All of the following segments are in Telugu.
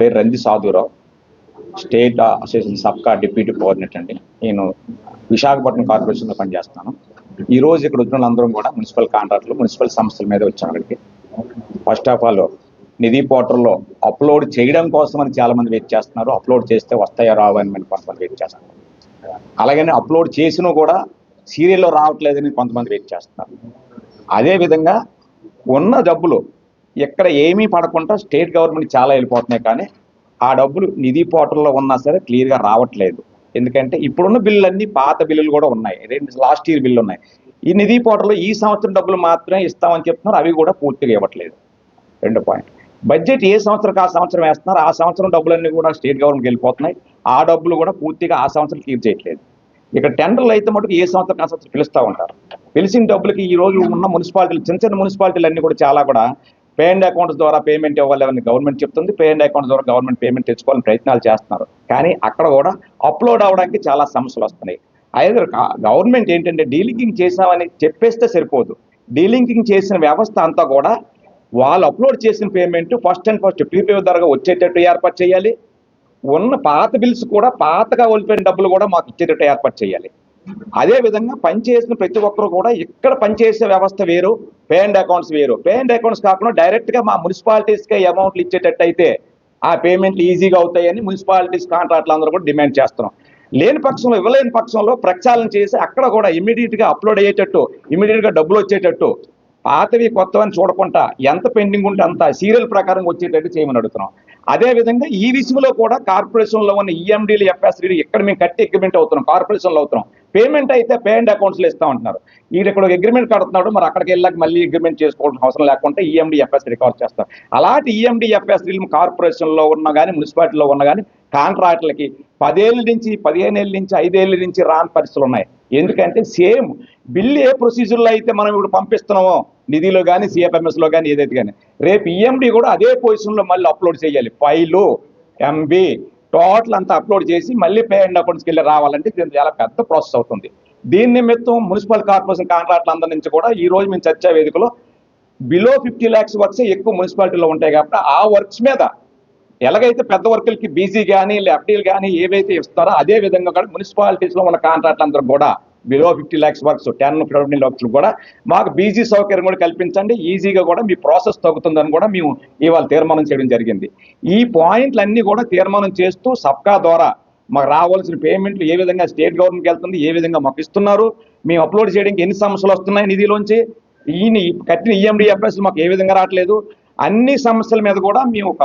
పేరు రంది సాధురావు స్టేట్ అసోసియేషన్ సబ్కా డిప్యూటీ కోఆర్డినేటర్ అండి. నేను విశాఖపట్నం కార్పొరేషన్లో పనిచేస్తాను ఈ రోజు ఇక్కడ వచ్చిన వాళ్ళందరం కూడా మున్సిపల్ కాంట్రాక్టులు మున్సిపల్ సంస్థల మీద వచ్చాం అక్కడికి ఫస్ట్ ఆఫ్ ఆల్ నిధి పోర్టల్లో అప్లోడ్ చేయడం కోసం అని చాలా మంది వెయిట్ చేస్తున్నారు. అప్లోడ్ చేస్తే వస్తాయో రావు అని కొంతమంది వెయిట్ చేస్తున్నారు. అలాగని అప్లోడ్ చేసినా కూడా సీరియల్లో రావట్లేదని కొంతమంది వెయిట్ చేస్తున్నారు. అదేవిధంగా ఉన్న డబ్బులు ఎక్కడ ఏమీ పడకుండా స్టేట్ గవర్నమెంట్ చాలా వెళ్ళిపోతున్నాయి కానీ ఆ డబ్బులు నిధి పోర్టల్లో ఉన్నా సరే క్లియర్గా రావట్లేదు. ఎందుకంటే ఇప్పుడున్న బిల్లులన్నీ పాత బిల్లులు కూడా ఉన్నాయి. రెండు లాస్ట్ ఇయర్ బిల్లు ఉన్నాయి. ఈ నిధి పోర్టల్లో ఈ సంవత్సరం డబ్బులు మాత్రమే ఇస్తామని చెప్తున్నారు. అవి కూడా పూర్తిగా ఇవ్వట్లేదు. రెండు పాయింట్. బడ్జెట్ ఏ సంవత్సరం ఆ సంవత్సరం వేస్తున్నారు? ఆ సంవత్సరం డబ్బులన్నీ కూడా స్టేట్ గవర్నమెంట్ వెళ్ళిపోతున్నాయి. ఆ డబ్బులు కూడా పూర్తిగా ఆ సంవత్సరం క్లియర్ చేయట్లేదు. ఇక్కడ టెండర్లు అయితే మటుకు ఏ సంవత్సరం ఆ సంవత్సరం పిలుస్తూ ఉంటారు. పిలిచిన డబ్బులకి ఈ రోజు ఉన్న మున్సిపాలిటీలు చిన్న చిన్న మున్సిపాలిటీలు అన్ని కూడా చాలా కూడా పే అండ్ అకౌంట్స్ ద్వారా పేమెంట్ ఇవ్వాలని గవర్నమెంట్ చెప్తుంది. పే అండ్ అకౌంట్స్ ద్వారా గవర్నమెంట్ పేమెంట్ తెచ్చుకోవాలని ప్రయత్నాలు చేస్తున్నారు. కానీ అక్కడ కూడా అప్లోడ్ అవడానికి చాలా సమస్యలు వస్తున్నాయి. అయితే గవర్నమెంట్ ఏంటంటే డీలింకింగ్ చేసామని చెప్పేస్తే సరిపోదు. డీలింకింగ్ చేసిన వ్యవస్థ అంతా కూడా వాళ్ళు అప్లోడ్ చేసిన payment first and first prepay ద్వారా వచ్చేటట్టు ఏర్పాటు చేయాలి. ఉన్న పాత బిల్స్ కూడా పాతగా వదిలిపోయిన డబ్బులు కూడా మాకు ఇచ్చేటట్టు ఏర్పాటు చేయాలి. అదే విధంగా పనిచేసిన ప్రతి ఒక్కరు కూడా ఇక్కడ పనిచేసే వ్యవస్థ వేరు పే అండ్ అకౌంట్స్ వేరు. పే అండ్ అకౌంట్స్ కాకుండా డైరెక్ట్గా మా మున్సిపాలిటీస్కి అమౌంట్లు ఇచ్చేటట్టు ఆ పేమెంట్లు ఈజీగా అవుతాయని మున్సిపాలిటీస్ కాంట్రాక్ట్లు అందరూ కూడా డిమాండ్ చేస్తున్నాం. లేని పక్షంలో ఇవ్వలేని పక్షంలో ప్రక్షాళన చేసి అక్కడ కూడా ఇమీడియట్గా అప్లోడ్ అయ్యేటట్టు ఇమీడియట్గా డబ్బులు వచ్చేటట్టు పాతవి కొత్తవని చూడకుండా ఎంత పెండింగ్ ఉంటే అంత సీరియల్ ప్రకారం వచ్చేటట్టు చేయమని అడుగుతున్నాం. అదే విధంగా ఈ విషయంలో కూడా కార్పొరేషన్లో ఉన్న ఈఎండీలు ఎఫ్ఎస్డీలు ఇక్కడ మేము కట్టి ఎగ్రిమెంట్ అవుతున్నాం కార్పొరేషన్లో అవుతున్నాం. పేమెంట్ అయితే పే అండ్ అకౌంట్స్లో ఇస్తా ఉంటున్నారు. ఈయన ఇక్కడ అగ్రిమెంట్ కడుతున్నాడు మరి అక్కడికి వెళ్ళాక మళ్ళీ అగ్రిమెంట్ చేసుకోవాల్సిన అవసరం లేకుండా ఈఎండిఎఫ్ఎస్ రికార్డ్ చేస్తారు. అలాంటి ఈఎండిఎఫ్ఎస్ ఈఎండి కార్పొరేషన్లో ఉన్న కానీ మున్సిపాలిటీలో ఉన్న కానీ కాంట్రాక్టులకి పదేళ్ళ నుంచి పదిహేను ఏళ్ళ నుంచి ఐదేళ్ళ నుంచి రాని పరిస్థితులు ఉన్నాయి. ఎందుకంటే సేమ్ బిల్లు ఏ ప్రొసీజర్లో అయితే మనం ఇప్పుడు పంపిస్తున్నామో నిధిలో కానీ సిఎఫ్ఎంఎస్లో కానీ ఏదైతే కానీ రేపు ఈఎండి కూడా అదే పొజిషన్లో మళ్ళీ అప్లోడ్ చేయాలి. ఫైలు ఎంబీ టోటల్ అంతా అప్లోడ్ చేసి మళ్ళీ పే అండ్ అకౌంట్స్కి వెళ్ళి రావాలంటే దీని చాలా పెద్ద ప్రాసెస్ అవుతుంది. దీని నిమిత్తం మున్సిపల్ కార్పొరేషన్ కాంట్రాక్టులు అందరి నుంచి కూడా ఈ రోజు మేము చర్చా వేదికలో బిలో ఫిఫ్టీ ల్యాక్స్ వర్క్స్ ఎక్కువ మున్సిపాలిటీలో ఉంటాయి కాబట్టి ఆ వర్క్స్ మీద ఎలాగైతే పెద్ద వర్కులకి బీజీ కానీ ఎఫ్డీలు కానీ ఏవైతే ఇస్తారో అదే విధంగా కూడా మున్సిపాలిటీస్లో ఉన్న కాంట్రాక్ట్లు అందరూ కూడా below fifty lakhs works ten fifteen lakhs కూడా మాకు బీజీ సౌకర్యం కూడా కల్పించండి. ఈజీగా కూడా మీ ప్రాసెస్ తగ్గుతుందని కూడా మేము ఇవాళ తీర్మానం చేయడం జరిగింది. ఈ పాయింట్లన్నీ కూడా తీర్మానం చేస్తూ సబ్కా ద్వారా మాకు రావాల్సిన పేమెంట్లు ఏ విధంగా స్టేట్ గవర్నమెంట్కి వెళ్తుంది ఏ విధంగా మాకు ఇస్తున్నారు మేము అప్లోడ్ చేయడానికి ఎన్ని సమస్యలు వస్తున్నాయి నిధిలోంచి ఈయన కట్టిన ఈఎండిఎఫ్ఎస్ మాకు ఏ విధంగా రావట్లేదు అన్ని సమస్యల మీద కూడా మేము ఒక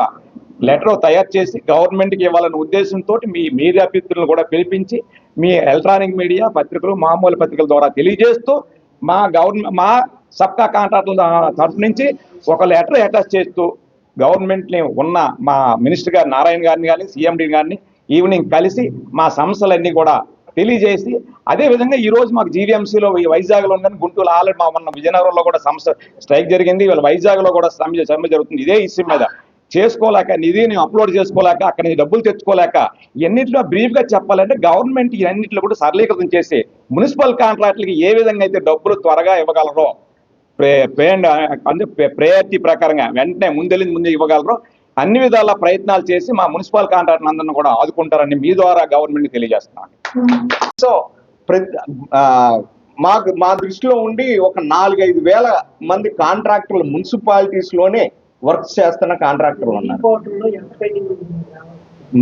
లెటర్ తయారు చేసి గవర్నమెంట్కి ఇవ్వాలనే ఉద్దేశంతో మీ మీడియా అభ్యర్థులను కూడా పిలిపించి మీ ఎలక్ట్రానిక్ మీడియా పత్రికలు మామూలు పత్రికల ద్వారా తెలియజేస్తూ మా గవర్నమెంట్ మా సబ్కా కాంట్రాక్టుల తరఫు నుంచి ఒక లెటర్ అటాచ్ చేస్తూ గవర్నమెంట్ని ఉన్న మా మినిస్టర్ గారు నారాయణ గారిని కానీ సీఎండి గారిని ఈవినింగ్ కలిసి మా సమస్యలన్నీ కూడా తెలియజేసి అదే విధంగా ఈ రోజు మాకు జీవీఎంసీలో వైజాగ్లో ఉందని గుంటూరు ఆల్రెడీ మా మొన్న విజయనగరంలో కూడా సంస్థ స్ట్రైక్ జరిగింది. వీళ్ళ వైజాగ్లో కూడా సమ్మె సమ్మె జరుగుతుంది. ఇదే ఇష్యూ మీద చేసుకోలేక నిధిని అప్లోడ్ చేసుకోలేక అక్కడి నుంచి డబ్బులు తెచ్చుకోలేక ఎన్నింటిలో బ్రీఫ్గా చెప్పాలంటే గవర్నమెంట్ ఇవన్నింటిలో కూడా సరళీకృతం చేసి మున్సిపల్ కాంట్రాక్టులకి ఏ విధంగా అయితే డబ్బులు త్వరగా ఇవ్వగలరో ప్రే పే అంటే ప్రయారిటీ ప్రకారంగా వెంటనే ముందెళ్ళింది ముందే ఇవ్వగలరో అన్ని విధాల ప్రయత్నాలు చేసి మా మున్సిపల్ కాంట్రాక్ట్ అందరిని కూడా ఆదుకుంటారని మీ ద్వారా గవర్నమెంట్ తెలియజేస్తున్నాను సో ప్రతి మాకు మా దృష్టిలో ఉండి ఒక నాలుగైదు వేల మంది కాంట్రాక్టర్లు మున్సిపాలిటీస్లోనే లోనే వర్క్ చేస్తున్న కాంట్రాక్టర్లు ఉన్నారు.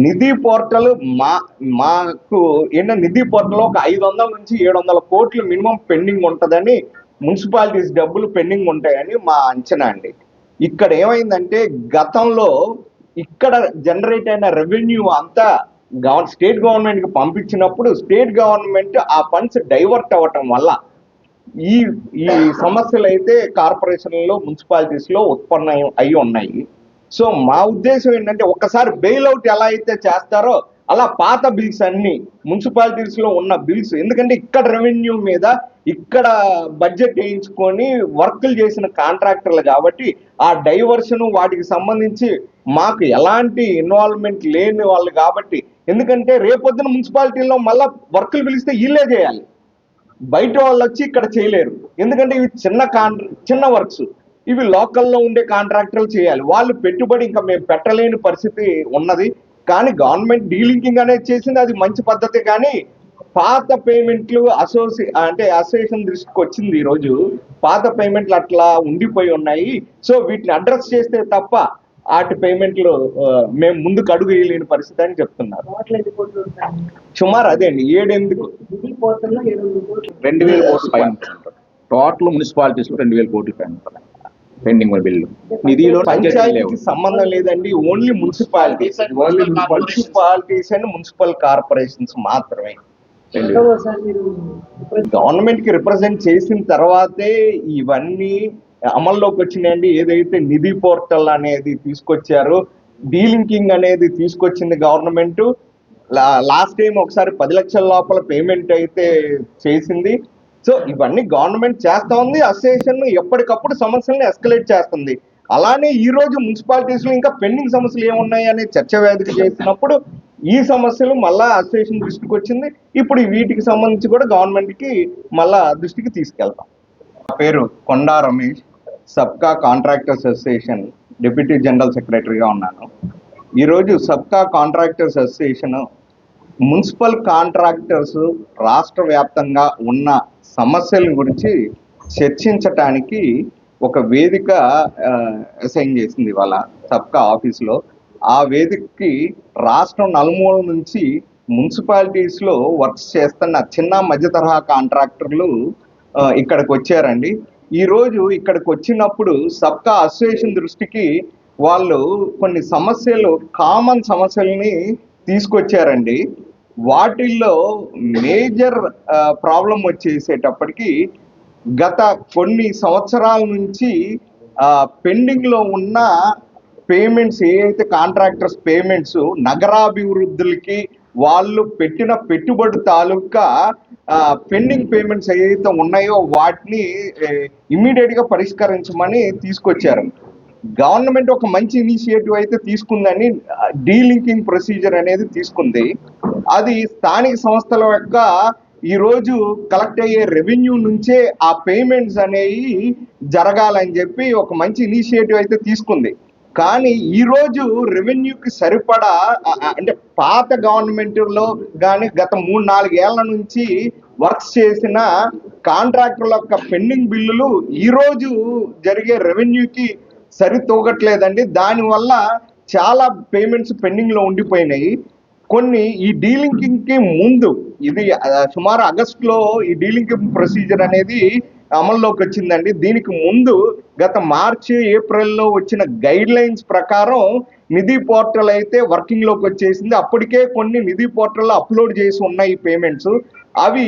నిధి పోర్టల్ మా మాకు ఏంటంటే నిధి పోర్టల్ ఒక ఐదు వందల నుంచి ఏడు వందల కోట్లు మినిమం పెండింగ్ ఉంటుందని మున్సిపాలిటీస్ డబ్బులు పెండింగ్ ఉంటాయని మా అంచనా అండి. ఇక్కడ ఏమైందంటే గతంలో ఇక్కడ జనరేట్ అయిన రెవెన్యూ అంతా గవర్ స్టేట్ గవర్నమెంట్కి పంపించినప్పుడు స్టేట్ గవర్నమెంట్ ఆ ఫండ్స్ డైవర్ట్ అవ్వటం వల్ల ఈ ఈ సమస్యలు అయితే కార్పొరేషన్లో మున్సిపాలిటీస్లో ఉత్పన్నం అయి ఉన్నాయి. సో మా ఉద్దేశం ఏంటంటే ఒక్కసారి బెయిల్ అవుట్ ఎలా అయితే చేస్తారో అలా పాత బిల్స్ అన్ని మున్సిపాలిటీస్లో ఉన్న బిల్స్ ఎందుకంటే ఇక్కడ రెవెన్యూ మీద ఇక్కడ బడ్జెట్ వేయించుకొని వర్కులు చేసిన కాంట్రాక్టర్లు కాబట్టి ఆ డైవర్షన్ వాటికి సంబంధించి మాకు ఎలాంటి ఇన్వాల్వ్మెంట్ లేని వాళ్ళు కాబట్టి ఎందుకంటే రేపొద్దున మున్సిపాలిటీలో మళ్ళా వర్కులు పిలిస్తే వీళ్ళే చేయాలి. బయట వాళ్ళు వచ్చి ఇక్కడ చేయలేరు. ఎందుకంటే ఇవి చిన్న కాన్ చిన్న వర్క్స్. ఇవి లోకల్లో ఉండే కాంట్రాక్టర్లు చేయాలి. వాళ్ళు పెట్టుబడి ఇంకా మేము పెట్టలేని పరిస్థితి ఉన్నది. కానీ గవర్నమెంట్ డీలింకింగ్ అనేది చేసింది. అది మంచి పద్ధతి కానీ పాత పేమెంట్లు అసోసి అంటే అసోసియేషన్ దృష్టికి వచ్చింది ఈరోజు. పాత పేమెంట్లు అట్లా ఉండిపోయి ఉన్నాయి. సో వీటిని అడ్రస్ చేస్తే తప్ప వాటి పేమెంట్లు మేము ముందుకు అడుగు వేయలేని పరిస్థితి అని చెప్తున్నారు. సుమారు అదే అండి ఏడెనిమిది నిధి పోర్టల్లో ఏడు వందల కోట్లు. రెండు వేల కోట్ల పైన. టోటల్ మున్సిపాలిటీస్లో రెండు వేల కోట్ల పైన. Pending bill. నిధిలో పంచాయతీకి సంబంధం లేదండి only municipalities. Only municipalities. And municipal corporations మాత్రమే. గవర్నమెంట్కి రిప్రజెంట్ చేసిన తర్వాతే ఇవన్నీ అమల్లోకి వచ్చినాయండి. ఏదైతే నిధి పోర్టల్ అనేది తీసుకొచ్చారో డీలింకింగ్ అనేది తీసుకొచ్చింది గవర్నమెంట్. లాస్ట్ టైం ఒకసారి పది లక్షల లోపల పేమెంట్ అయితే చేసింది. సో ఇవన్నీ గవర్నమెంట్ చేస్తా ఉంది. అసోసియేషన్ ఎప్పటికప్పుడు సమస్యలను ఎస్కలేట్ చేస్తుంది. అలానే ఈ రోజు మున్సిపాలిటీస్లో ఇంకా పెండింగ్ సమస్యలు ఏమున్నాయి అనే చర్చ వేదిక చేసినప్పుడు ఈ సమస్యలు మళ్ళా అసోసియేషన్ దృష్టికి వచ్చింది. ఇప్పుడు వీటికి సంబంధించి కూడా గవర్నమెంట్కి మళ్ళా దృష్టికి తీసుకెళ్తాం. నా పేరు కొండా రమేష్. సబ్కా కాంట్రాక్టర్స్ అసోసియేషన్ డిప్యూటీ జనరల్ సెక్రటరీగా ఉన్నాను. ఈరోజు సబ్కా కాంట్రాక్టర్స్ అసోసియేషన్ మున్సిపల్ కాంట్రాక్టర్స్ రాష్ట్ర వ్యాప్తంగా ఉన్న సమస్యల గురించి చర్చించటానికి ఒక వేదిక అసైన్ చేసింది ఇవాళ సబ్కా ఆఫీస్లో. ఆ వేదికకి రాష్ట్రం నలుమూల నుంచి మున్సిపాలిటీస్లో వర్క్స్ చేస్తున్న చిన్న మధ్య తరహా కాంట్రాక్టర్లు ఇక్కడికి వచ్చారండి. ఈరోజు ఇక్కడికి వచ్చినప్పుడు సబ్కా అసోసియేషన్ దృష్టికి వాళ్ళు కొన్ని సమస్యలు కామన్ సమస్యల్ని తీసుకొచ్చారండి. వాటిల్లో మేజర్ ప్రాబ్లం వచ్చేసేటప్పటికి గత కొన్ని సంవత్సరాల నుంచి పెండింగ్లో ఉన్న పేమెంట్స్ ఏవైతే కాంట్రాక్టర్స్ పేమెంట్స్ నగరాభివృద్ధులకి వాళ్ళు పెట్టిన పెట్టుబడి తాలూకా పెండింగ్ పేమెంట్స్ ఏవైతే ఉన్నాయో వాటిని ఇమ్మీడియట్గా పరిష్కరించమని తీసుకొచ్చారు. గవర్నమెంట్ ఒక మంచి ఇనిషియేటివ్ అయితే తీసుకుందని డీలింకింగ్ ప్రొసీజర్ అనేది తీసుకుంది. అది స్థానిక సంస్థల యొక్క ఈ రోజు కలెక్ట్ అయ్యే రెవెన్యూ నుంచే ఆ పేమెంట్స్ అనేవి జరగాలని చెప్పి ఒక మంచి ఇనిషియేటివ్ అయితే తీసుకుంది. కానీ ఈ రోజు రెవెన్యూకి సరిపడా అంటే పాత గవర్నమెంట్లో కానీ గత మూడు నాలుగేళ్ళ నుంచి వర్క్స్ చేసిన కాంట్రాక్టర్ల యొక్క పెండింగ్ బిల్లులు ఈ రోజు జరిగే రెవెన్యూకి సరితూగట్లేదండి. దానివల్ల చాలా పేమెంట్స్ పెండింగ్లో ఉండిపోయినాయి. కొన్ని ఈ డీలింకింగ్కి ముందు ఇది సుమారు ఆగస్ట్లో ఈ డీలింకింగ్ ప్రొసీజర్ అనేది అమల్లోకి వచ్చిందండి దీనికి ముందు గత మార్చి ఏప్రిల్లో వచ్చిన గైడ్ లైన్స్ ప్రకారం నిధి పోర్టల్ అయితే వర్కింగ్లోకి వచ్చేసింది అప్పటికే కొన్ని నిధి పోర్టల్లో అప్లోడ్ చేసి ఉన్నాయి పేమెంట్స్. అవి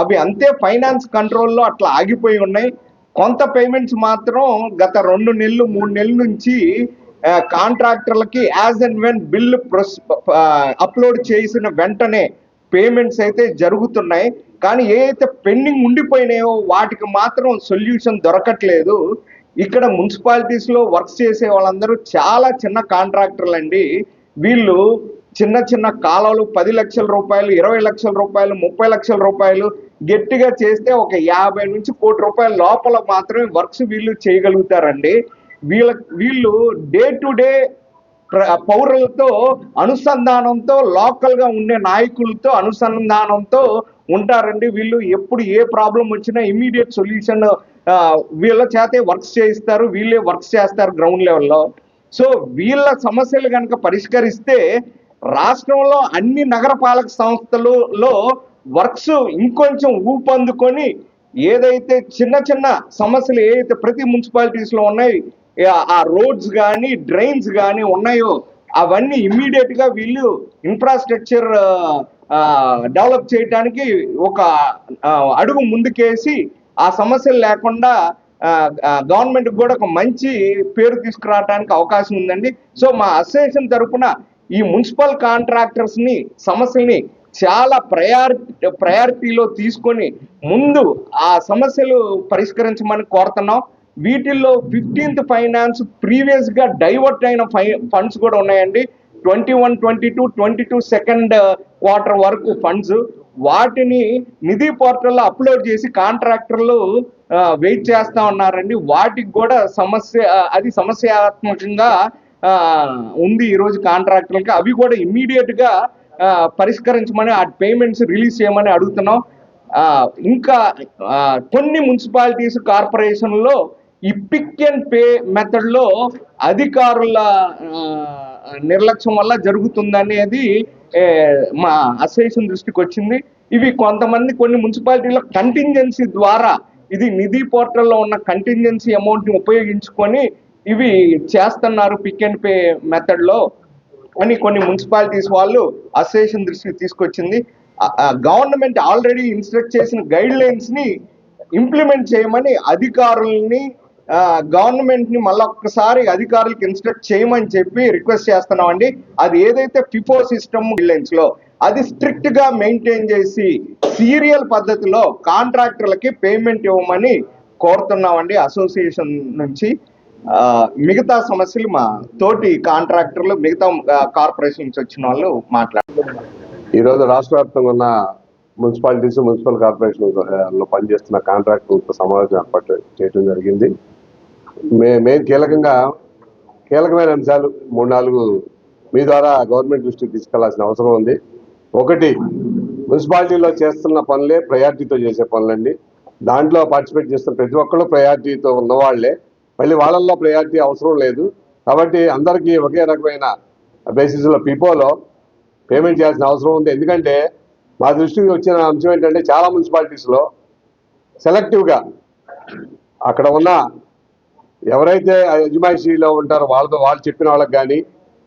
అవి అంతే ఫైనాన్స్ కంట్రోల్లో అట్లా ఆగిపోయి ఉన్నాయి. కొంత పేమెంట్స్ మాత్రం గత రెండు నెలలు మూడు నెలల నుంచి కాంట్రాక్టర్లకి as and when bill upload చేసిన వెంటనే పేమెంట్స్ అయితే జరుగుతున్నాయి. కానీ ఏ అయితే పెండింగ్ ఉండిపోయినాయో వాటికి మాత్రం సొల్యూషన్ దొరకట్లేదు. ఇక్కడ మున్సిపాలిటీస్లో వర్క్ వర్క్స్ చేసే వాళ్ళందరూ చాలా చిన్న కాంట్రాక్టర్లు అండి వీళ్ళు చిన్న చిన్న కాలువలు పది లక్షల రూపాయలు ఇరవై లక్షల రూపాయలు ముప్పై లక్షల రూపాయలు గట్టిగా చేస్తే ఒక యాభై నుంచి కోటి రూపాయల లోపల మాత్రమే వర్క్స్ వీళ్ళు చేయగలుగుతారండి. వీళ్ళ వీళ్ళు డే టు డే పౌరులతో అనుసంధానంతో లోకల్గా ఉండే నాయకులతో అనుసంధానంతో ఉంటారండి. వీళ్ళు ఎప్పుడు ఏ ప్రాబ్లం వచ్చినా ఇమీడియట్ సొల్యూషన్ వీళ్ళ చేతే వర్క్స్ చేయిస్తారు. వీళ్ళే వర్క్స్ చేస్తారు గ్రౌండ్ లెవెల్లో. సో వీళ్ళ సమస్యలు కనుక పరిష్కరిస్తే రాష్ట్రంలో అన్ని నగరపాలక సంస్థలలో వర్క్స్ ఇంకొంచెం ఊపందుకొని ఏదైతే చిన్న చిన్న సమస్యలు ఏదైతే ప్రతి మున్సిపాలిటీస్లో ఉన్నాయి ఆ- రోడ్స్ కానీ డ్రైన్స్ కానీ ఉన్నాయో అవన్నీ ఇమ్మీడియట్గా వీళ్ళు ఇన్ఫ్రాస్ట్రక్చర్ డెవలప్ చేయడానికి ఒక అడుగు ముందుకేసి ఆ సమస్యలు లేకుండా గవర్నమెంట్ కూడా ఒక మంచి పేరు తీసుకురావడానికి అవకాశం ఉందండి. సో మా అసోసియేషన్ తరఫున ఈ మున్సిపల్ కాంట్రాక్టర్స్ని సమస్యల్ని చాలా ప్రయారిటీ ప్రయారిటీలో తీసుకొని ముందు ఆ సమస్యలు పరిష్కరించమని కోరుతున్నాం. వీటిల్లో ఫిఫ్టీన్త్ ఫైనాన్స్ ప్రీవియస్గా డైవర్ట్ అయిన ఫై ఫండ్స్ కూడా ఉన్నాయండి. Twenty one twenty two twenty two second quarter uh, వరకు ఫండ్స్ వాటిని నిధి పోర్టల్లో అప్లోడ్ చేసి కాంట్రాక్టర్లు uh, వెయిట్ చేస్తా ఉన్నారండి. వాటికి కూడా సమస్య uh, అది సమస్యాత్మకంగా ఉంది ఈరోజు కాంట్రాక్టర్లకి. అవి కూడా ఇమ్మీడియట్గా పరిష్కరించమని ఆ పేమెంట్స్ రిలీజ్ చేయమని అడుగుతున్నాం. ఇంకా కొన్ని మున్సిపాలిటీస్ కార్పొరేషన్లో ఈ పిక్ అండ్ పే మెథడ్లో అధికారుల నిర్లక్ష్యం వల్ల జరుగుతుందనేది మా అసోసియేషన్ దృష్టికి వచ్చింది. ఇవి కొంతమంది కొన్ని మున్సిపాలిటీలో కంటింజెన్సీ ద్వారా ఇది నిధి పోర్టల్లో ఉన్న కంటింజెన్సీ అమౌంట్ని ఉపయోగించుకొని ఇవి చేస్తున్నారు పిక్ అండ్ పే మెథడ్లో అని కొన్ని మున్సిపాలిటీస్ వాళ్ళు అసోసియేషన్ దృష్టికి తీసుకొచ్చింది. గవర్నమెంట్ ఆల్రెడీ ఇన్స్ట్రక్ట్ చేసిన గైడ్ లైన్స్ని ఇంప్లిమెంట్ చేయమని అధికారుల్ని గవర్నమెంట్ని మళ్ళొక్కసారి అధికారులకు ఇన్స్ట్రక్ట్ చేయమని చెప్పి రిక్వెస్ట్ చేస్తున్నామండి. అది ఏదైతే ఫిఫో సిస్టమ్ లైన్స్లో అది స్ట్రిక్ట్గా మెయింటైన్ చేసి సీరియల్ పద్ధతిలో కాంట్రాక్టర్లకి పేమెంట్ ఇవ్వమని కోరుతున్నామండి అసోసియేషన్ నుంచి. మిగతా సమస్యలు మా తోటి కాంట్రాక్టర్లు మిగతా కార్పొరేషన్ నుంచి వచ్చిన వాళ్ళు మాట్లాడారు ఈరోజు రాష్ట్ర వ్యాప్తంగా ఉన్న మున్సిపాలిటీస్ మున్సిపల్ కార్పొరేషన్లో పనిచేస్తున్న కాంట్రాక్టర్లతో సమావేశం ఏర్పాటు చేయడం జరిగింది. మే మెయిన్ కీలకంగా కీలకమైన అంశాలు మూడు నాలుగు మీ ద్వారా గవర్నమెంట్ దృష్టికి తీసుకెళ్ళాల్సిన అవసరం ఉంది. ఒకటి మున్సిపాలిటీలో చేస్తున్న పనులే ప్రయారిటీతో చేసే పనులండి. దాంట్లో పార్టిసిపేట్ చేస్తున్న ప్రతి ఒక్కళ్ళు ప్రయారిటీతో ఉన్నవాళ్ళే. మళ్ళీ వాళ్ళల్లో ప్రయారిటీ అవసరం లేదు. కాబట్టి అందరికీ ఒకే రకమైన బేసిస్లో పీపోలో పేమెంట్ చేయాల్సిన అవసరం ఉంది. ఎందుకంటే మా దృష్టికి వచ్చిన అంశం ఏంటంటే చాలా మున్సిపాలిటీస్లో సెలెక్టివ్గా అక్కడ ఉన్న ఎవరైతే యజమాయిషీలో ఉంటారో వాళ్ళతో వాళ్ళు చెప్పిన వాళ్ళకి కానీ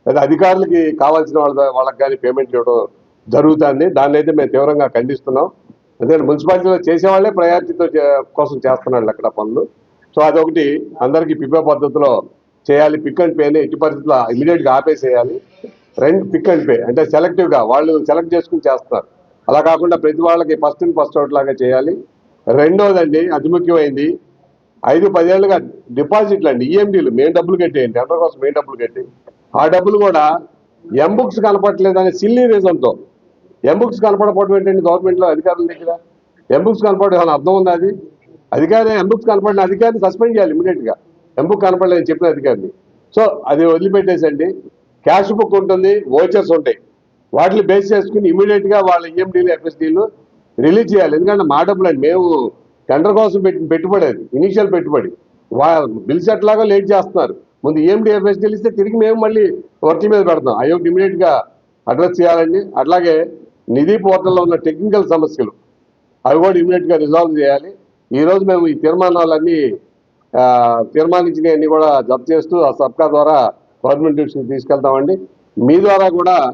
లేదా అధికారులకి కావాల్సిన వాళ్ళ వాళ్ళకి కానీ పేమెంట్ ఇవ్వడం జరుగుతుంది. దాన్ని అయితే మేము తీవ్రంగా ఖండిస్తున్నాం. అదే మున్సిపాలిటీలో చేసేవాళ్ళే ప్రయారిటీతో చే- కోసం చేస్తున్నాళ్ళు అక్కడ పనులు. సో అదొకటి అందరికీ పిపే పద్ధతిలో చేయాలి. పిక్ అండ్ పేని ఎట్టి పరిస్థితుల్లో ఇమీడియట్గా ఆపేసేయాలి. రెండు పిక్ అండ్ పే అంటే సెలెక్టివ్గా వాళ్ళు సెలెక్ట్ చేసుకుని చేస్తున్నారు. అలా కాకుండా ప్రతి వాళ్ళకి ఫస్ట్ ఇన్ ఫస్ట్ అవుట్ లాగా చేయాలి. రెండోదండి అతి ముఖ్యమైంది ఐదు పదేళ్ళుగా డిపాజిట్లు అండి ఈఎండీలు మేము డబ్బులు కట్టేయండి టెండర్ కోసం మేము డబ్బులు కట్టి. ఆ డబ్బులు కూడా ఎంబుక్స్ కనపడలేదనే సిల్లీ రీజన్తో ఎంబుక్స్ కనపడపోవడం ఏంటండి గవర్నమెంట్లో అధికారుల దగ్గర? ఎంబుక్స్ కనపడడం అర్థం ఉంది అది? అధికారి ఎంబుక్స్ కనపడిన అధికారిని సస్పెండ్ చేయాలి ఇమీడియట్గా ఎం బుక్ కనపడలేదని చెప్పిన అధికారిని. సో అది వదిలిపెట్టేసండి. క్యాష్ బుక్ ఉంటుంది ఓచర్స్ ఉంటాయి. వాటిని బేస్ చేసుకుని ఇమీడియట్గా వాళ్ళ ఈఎండీలు ఎఫ్ఎస్డీలు రిలీజ్ చేయాలి. ఎందుకంటే మా డబ్బులు అండి మేము టెండర్ కోసం పెట్టిన పెట్టుబడి అది ఇనీషియల్ పెట్టుబడి. వా బిల్స్ ఎట్లాగో లేట్ చేస్తున్నారు. ముందు ఏం డిఎఫ్ఎస్ తెలిస్తే తిరిగి మేము మళ్ళీ వర్క్ మీద పెడతాం అయోగ్ ఇమీడియట్గా అడ్రస్ చేయాలండి. అట్లాగే నిధి పోర్టల్లో ఉన్న టెక్నికల్ సమస్యలు అవి కూడా ఇమీడియట్గా రిజాల్వ్ చేయాలి. ఈ రోజు మేము ఈ తీర్మానాలన్నీ తీర్మానించినవన్నీ కూడా జప్తు చేస్తూ ఆ సబ్కా ద్వారా గవర్నమెంట్ దృష్టికి తీసుకెళ్తామండి. మీ ద్వారా కూడా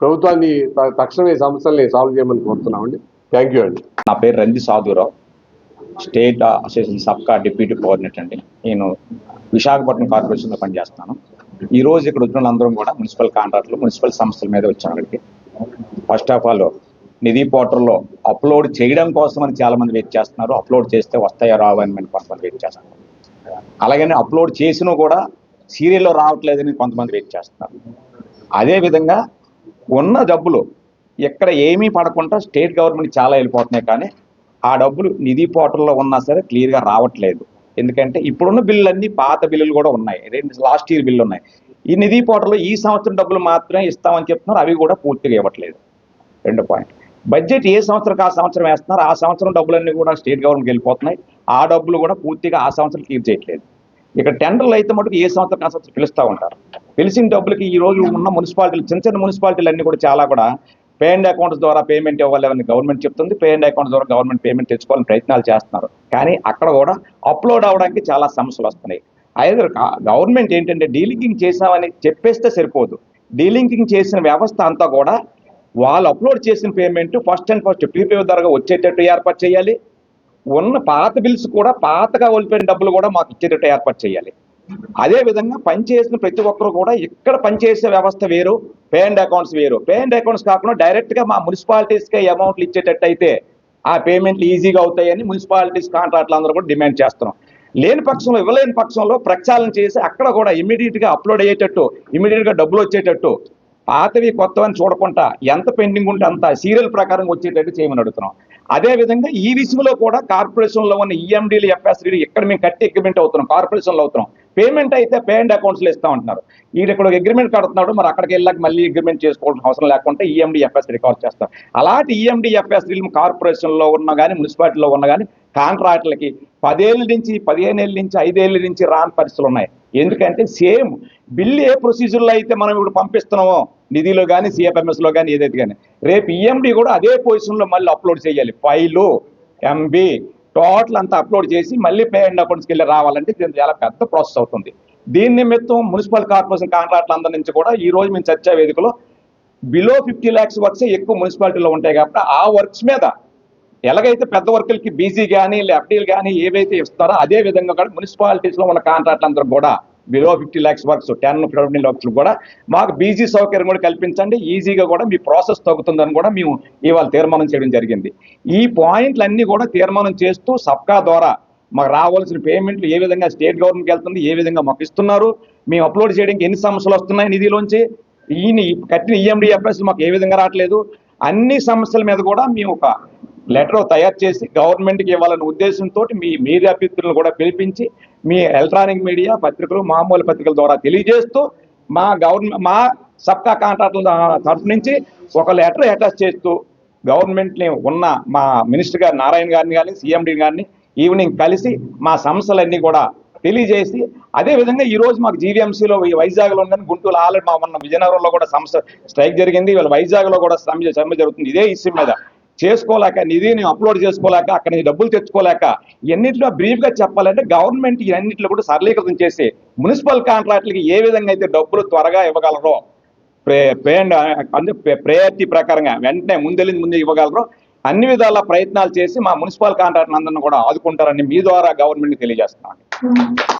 ప్రభుత్వాన్ని త- తక్షణమే సమస్యల్ని సాల్వ్ చేయమని కోరుతున్నామండి. థ్యాంక్ యూ అండి. నా పేరు రంది సాధురావు స్టేట్ అసోసియేషన్ సబ్కా డిప్యూటీ కోఆర్డినేటర్ అండి. నేను విశాఖపట్నం కార్పొరేషన్లో పనిచేస్తాను ఈ రోజు ఇక్కడ వచ్చిన వాళ్ళందరం కూడా మున్సిపల్ కాంట్రాక్టులు మున్సిపల్ సంస్థల మీద వచ్చాను అక్కడికి ఫస్ట్ ఆఫ్ ఆల్ నిధి పోర్టల్లో అప్లోడ్ చేయడం కోసం అని చాలా మంది వెయిట్ చేస్తున్నారు. అప్లోడ్ చేస్తే వస్తాయో రావు అని మనం కొంతమంది వెయిట్ చేస్తున్నారు. అలాగని అప్లోడ్ చేసినా కూడా సీరియల్లో రావట్లేదని కొంతమంది వెయిట్ చేస్తున్నారు. అదేవిధంగా ఉన్న డబ్బులు ఎక్కడ ఏమీ పడకుండా స్టేట్ గవర్నమెంట్ చాలా వెళ్ళిపోతున్నాయి కానీ ఆ డబ్బులు నిధి పోర్టల్లో ఉన్నా సరే క్లియర్గా రావట్లేదు. ఎందుకంటే ఇప్పుడున్న బిల్లులన్నీ పాత బిల్లులు కూడా ఉన్నాయి. రెండు లాస్ట్ ఇయర్ బిల్లు ఉన్నాయి. ఈ నిధి పోర్టల్లో ఈ సంవత్సరం డబ్బులు మాత్రమే ఇస్తామని చెప్తున్నారు. అవి కూడా పూర్తిగా ఇవ్వట్లేదు. రెండు పాయింట్. బడ్జెట్ ఏ సంవత్సరం ఆ సంవత్సరం వేస్తున్నారు? ఆ సంవత్సరం డబ్బులన్నీ కూడా స్టేట్ గవర్నమెంట్కి వెళ్ళిపోతున్నాయి. ఆ డబ్బులు కూడా పూర్తిగా ఆ సంవత్సరం క్లియర్ చేయట్లేదు. ఇక్కడ టెండర్లు అయితే మటుకు ఏ సంవత్సరం ఆ సంవత్సరం పిలుస్తూ ఉంటారు. పిలిచిన డబ్బులకి ఈ రోజు ఉన్న మున్సిపాలిటీలు చిన్న చిన్న మున్సిపాలిటీలు అన్ని కూడా చాలా కూడా పే అండ్ అకౌంట్స్ ద్వారా పేమెంట్ ఇవ్వాలని గవర్నమెంట్ చెప్తుంది. పే అండ్ అకౌంట్స్ ద్వారా గవర్నమెంట్ పేమెంట్ తెచ్చుకోవాలని ప్రయత్నాలు చేస్తున్నారు. కానీ అక్కడ కూడా అప్లోడ్ అవడానికి చాలా సమస్యలు వస్తున్నాయి. అయితే గవర్నమెంట్ ఏంటంటే డీలింకింగ్ చేసామని చెప్పేస్తే సరిపోదు. డీలింకింగ్ చేసిన వ్యవస్థ అంతా కూడా వాళ్ళు అప్లోడ్ చేసిన payment first and first PPO ద్వారా వచ్చేటట్టు ఏర్పాటు చేయాలి. ఉన్న పాత బిల్స్ కూడా పాతగా వదిలిపోయిన డబ్బులు కూడా మాకు ఇచ్చేటట్టు ఏర్పాటు చేయాలి. అదే విధంగా పనిచేసిన ప్రతి ఒక్కరు కూడా ఇక్కడ పనిచేసే వ్యవస్థ వేరు పే అండ్ అకౌంట్స్ వేరు. పే అండ్ అకౌంట్స్ కాకుండా డైరెక్ట్గా మా మున్సిపాలిటీస్కే అమౌంట్లు ఇచ్చేటట్టు అయితే ఆ పేమెంట్లు ఈజీగా అవుతాయని మున్సిపాలిటీస్ కాంట్రాక్ట్లు అందరూ కూడా డిమాండ్ చేస్తున్నాం. లేని పక్షంలో ఇవ్వలేని పక్షంలో ప్రక్షాళన చేసి అక్కడ కూడా ఇమీడియట్గా అప్లోడ్ అయ్యేటట్టు ఇమీడియట్గా డబ్బులు వచ్చేటట్టు పాతవి కొత్తవని చూడకుండా ఎంత పెండింగ్ ఉంటే అంత సీరియల్ ప్రకారం వచ్చేటట్టు చేయమని అడుగుతున్నాం. అదే విధంగా ఈ విషయంలో కూడా కార్పొరేషన్లో ఉన్న ఈఎండీలు ఎఫ్ఎస్డీలు ఇక్కడ మేము కట్టి అగ్రిమెంట్ అవుతున్నాం కార్పొరేషన్లో అవుతున్నాం. పేమెంట్ అయితే పేమెంట్ అండ్ అకౌంట్స్లో ఇస్తా ఉంటున్నారు. ఈయన ఇక్కడ అగ్రిమెంట్ కడుతున్నాడు మరి అక్కడికి వెళ్ళాక మళ్ళీ అగ్రిమెంట్ చేసుకోవాల్సిన అవసరం లేకుండా ఈఎండిఎఫ్ఎస్ రికార్డ్ చేస్తారు. అలాంటి ఈఎండిఎఫ్ఎస్ ఈఎండి కార్పొరేషన్లో ఉన్నా కానీ మున్సిపాలిటీలో ఉన్నా కానీ కాంట్రాక్టులకి పదేళ్ళ నుంచి పదిహేను ఏళ్ళ నుంచి ఐదేళ్ళ నుంచి రాని పరిస్థితులు ఉన్నాయి. ఎందుకంటే సేమ్ బిల్లు ఏ ప్రొసీజర్లో అయితే మనం ఇప్పుడు పంపిస్తున్నామో నిధిలో కానీ సిఎఫ్ఎంఎస్లో కానీ ఏదైతే కానీ రేపు ఈఎండి కూడా అదే పొజిషన్లో మళ్ళీ అప్లోడ్ చేయాలి. ఫైలు ఎంబీ టోటల్ అంతా అప్లోడ్ చేసి మళ్ళీ పేమెంట్ అకౌంట్స్కి వెళ్ళి రావాలంటే దీని చాలా పెద్ద ప్రాసెస్ అవుతుంది. దీని నిమిత్తం మున్సిపల్ కార్పొరేషన్ కాంట్రాక్టులు అందరి నుంచి కూడా ఈ రోజు మేము చర్చా వేదికలో బిలో ఫిఫ్టీ ల్యాక్స్ వర్క్స్ ఎక్కువ మున్సిపాలిటీలో ఉంటాయి కాబట్టి ఆ వర్క్స్ మీద ఎలాగైతే పెద్ద వర్కులకి బీజీ కానీ లేఫ్టీలు కానీ ఏవైతే ఇస్తారో అదే విధంగా కూడా మున్సిపాలిటీస్లో ఉన్న కాంట్రాక్ట్లు అందరూ కూడా below fifty lakhs works ten fifteen lakhs కూడా మాకు బీజీ సౌకర్యం కూడా కల్పించండి. ఈజీగా కూడా మీ ప్రాసెస్ తగ్గుతుందని కూడా మేము ఇవాళ తీర్మానం చేయడం జరిగింది. ఈ పాయింట్లు కూడా తీర్మానం చేస్తూ సబ్కా ద్వారా మాకు రావాల్సిన పేమెంట్లు ఏ విధంగా స్టేట్ గవర్నమెంట్కి వెళ్తుంది ఏ విధంగా మాకు ఇస్తున్నారు మేము అప్లోడ్ చేయడానికి ఎన్ని సమస్యలు వస్తున్నాయి నిధిలోంచి ఈయన ఈ కట్టిన E ఈఎండిఎఫ్ఎస్ మాకు ఏ విధంగా రావట్లేదు అన్ని సమస్యల మీద కూడా మేము ఒక లెటర్ తయారు చేసి గవర్నమెంట్కి ఇవ్వాలనే ఉద్దేశంతో మీ మీడియా అభ్యర్థులను కూడా పిలిపించి మీ ఎలక్ట్రానిక్ మీడియా పత్రికలు మామూలు పత్రికల ద్వారా తెలియజేస్తూ మా గవర్నమెంట్ మా సబ్కా కాంట్రాక్టుల తరఫు నుంచి ఒక లెటర్ అటాచ్ చేస్తూ గవర్నమెంట్ని ఉన్న మా మినిస్టర్ గారు నారాయణ గారిని కానీ సీఎండి గారిని ఈవినింగ్ కలిసి మా సమస్యలన్నీ కూడా తెలియజేసి అదే విధంగా ఈ రోజు మాకు జీవీఎంసీలో వైజాగ్లో ఉందని గుంటూరు ఆల్రెడీ మా మొన్న విజయనగరంలో కూడా సమస్య స్ట్రైక్ జరిగింది. వీళ్ళ వైజాగ్లో కూడా సమ్మె సమ్మె జరుగుతుంది. ఇదే ఇష్యూ మీద చేసుకోలేక నిధిని అప్లోడ్ చేసుకోలేక అక్కడి నుంచి డబ్బులు తెచ్చుకోలేక ఇవన్నింటిలో బ్రీఫ్గా చెప్పాలంటే గవర్నమెంట్ ఇవన్నింటిలో కూడా సరళీకృతం చేసి మున్సిపల్ కాంట్రాక్టులకి ఏ విధంగా అయితే డబ్బులు త్వరగా ఇవ్వగలరో ప్రే పేండ్ అంటే ప్రయారిటీ ప్రకారంగా వెంటనే ముందెళ్ళింది ముందే ఇవ్వగలరు అన్ని విధాల ప్రయత్నాలు చేసి మా మున్సిపల్ కాంట్రాక్ట్ అందరిని కూడా ఆదుకుంటారని మీ ద్వారా గవర్నమెంట్ తెలియజేస్తున్నాను.